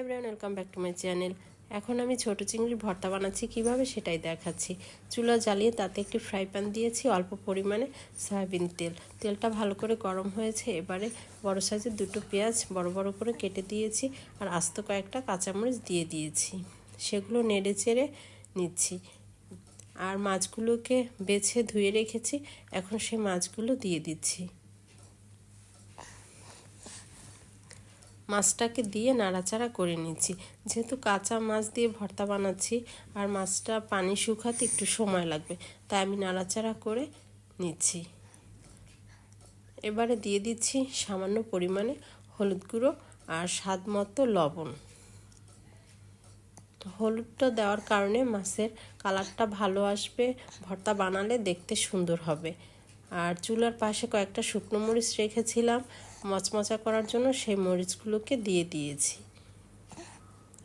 Everyone welcome back to my channel এখন আমি ছোট চিংড়ির ভর্তা বানাচ্ছি, কীভাবে সেটাই দেখাচ্ছি। চুলা জ্বালিয়ে তাতে একটি ফ্রাই প্যান দিয়েছি, অল্প পরিমাণে সয়াবিন তেল। তেলটা ভালো করে গরম হয়েছে, এবারে বড় সাইজের দুটো পেঁয়াজ বড় বড় করে কেটে দিয়েছি আর আস্ত কয়েকটা কাঁচামরিচ দিয়ে দিয়েছি। সেগুলো নেড়ে চেড়ে নিচ্ছি। আর মাছগুলোকে বেছে ধুয়ে রেখেছি, এখন সে মাছগুলো দিয়ে দিচ্ছি। মাছটাকে দিয়ে নাড়াচাড়া করে নিচ্ছি। যেহেতু কাঁচা মাছ দিয়ে ভর্তা বানাচ্ছি আর মাছটা পানি শুকাতে একটু সময় লাগবে, তাই আমি নাড়াচাড়া করে নিচ্ছি। এবারে দিয়ে দিচ্ছি সামান্য পরিমাণে হলুদ গুঁড়ো আর স্বাদ মতো লবণ। হলুদটা দেওয়ার কারণে মাছের কালারটা ভালো আসবে, ভর্তা বানালে দেখতে সুন্দর হবে। আর চুলার পাশে কয়েকটা শুকনো মরিচ রেখেছিলাম। মচমচা করার জন্য সেই মরিচগুলোকে দিয়ে দিয়েছি।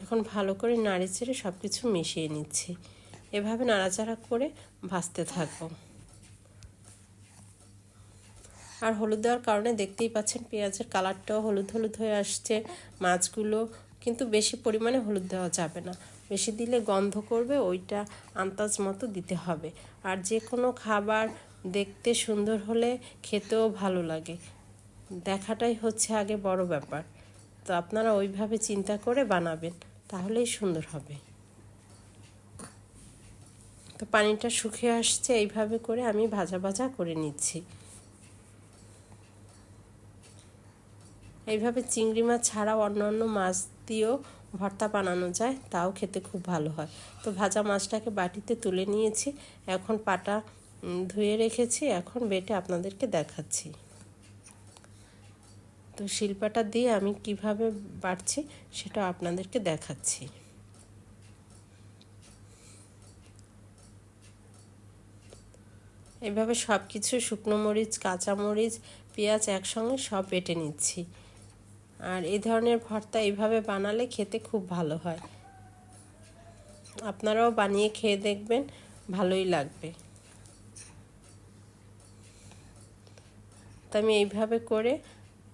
এখন ভালো করে নাড়ি চেড়ে সব কিছু মিশিয়ে নিচ্ছি। এভাবে নাড়াচাড়া করে ভাজতে থাকব। আর হলুদ দেওয়ার কারণে দেখতেই পাচ্ছেন পেঁয়াজের কালারটাও হলুদ হলুদ হয়ে আসছে। মাছগুলো কিন্তু বেশি পরিমাণে হলুদ দেওয়া যাবে না। বেশি দিলে গন্ধ করবে, ওইটা আন্দাজ মতো দিতে হবে। আর যে কোনো খাবার দেখতে সুন্দর হলে খেতেও ভালো লাগে। দেখাটাই হচ্ছে আগে বড় ব্যাপার। তো আপনারা ওইভাবে চিন্তা করে বানাবেন, তাহলেই সুন্দর হবে। তো পানিটা শুকিয়ে আসছে, এইভাবে করে আমি ভাজা ভাজা করে নিচ্ছি। এইভাবে চিংড়ি মাছ ছাড়াও অন্য অন্য মাছ দিয়েও ভর্তা বানানো যায়, তাও খেতে খুব ভালো হয়। তো ভাজা মাছটাকে বাটিতে তুলে নিয়েছি, এখন পাটা ধুয়ে রেখেছি, এখন বেটে আপনাদেরকে দেখাচ্ছি। তো শিল্পাটা দিয়ে আমি কীভাবে বাড়ছি সেটা আপনাদেরকে দেখাচ্ছি। এভাবে সব কিছু শুকনো মরিচ কাঁচামরিচ পেঁয়াজ একসঙ্গে সব বেটে নিচ্ছি। আর এই ধরনের ভর্তা এইভাবে বানালে খেতে খুব ভালো হয়। আপনারাও বানিয়ে খেয়ে দেখবেন, ভালোই লাগবে। তো আমি এইভাবে করে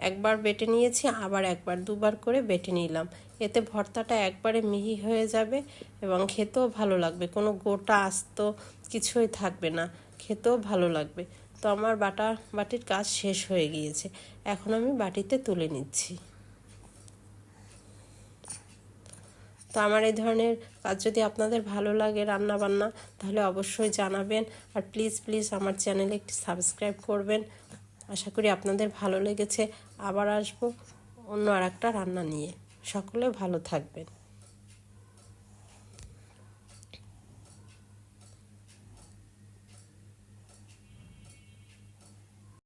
একবার বেটে নিয়েছি, আবার একবার দুবার করে বেটে নিলাম। এতে ভর্তাটা একবারে মিহি হয়ে যাবে এবং খেতেও ভালো লাগবে। কোনো গোটা আস্ত কিছুই থাকবে না, খেতেও ভালো লাগবে। তো আমার বাটা, বাটির কাজ শেষ হয়ে গিয়েছে। এখন আমি বাটিতে তুলে নিচ্ছি। তো আমার এই ধরনের কাজ যদি আপনাদের ভালো লাগে রান্না বান্না তাহলে অবশ্যই জানাবেন। আর প্লিজ প্লিজ আমার চ্যানেলে একটি সাবস্ক্রাইব করবেন। আশা করি আপনাদের ভালো লেগেছে। আবার আসব অন্য আর একটা রান্না নিয়ে। সকলে ভালো থাকবেন।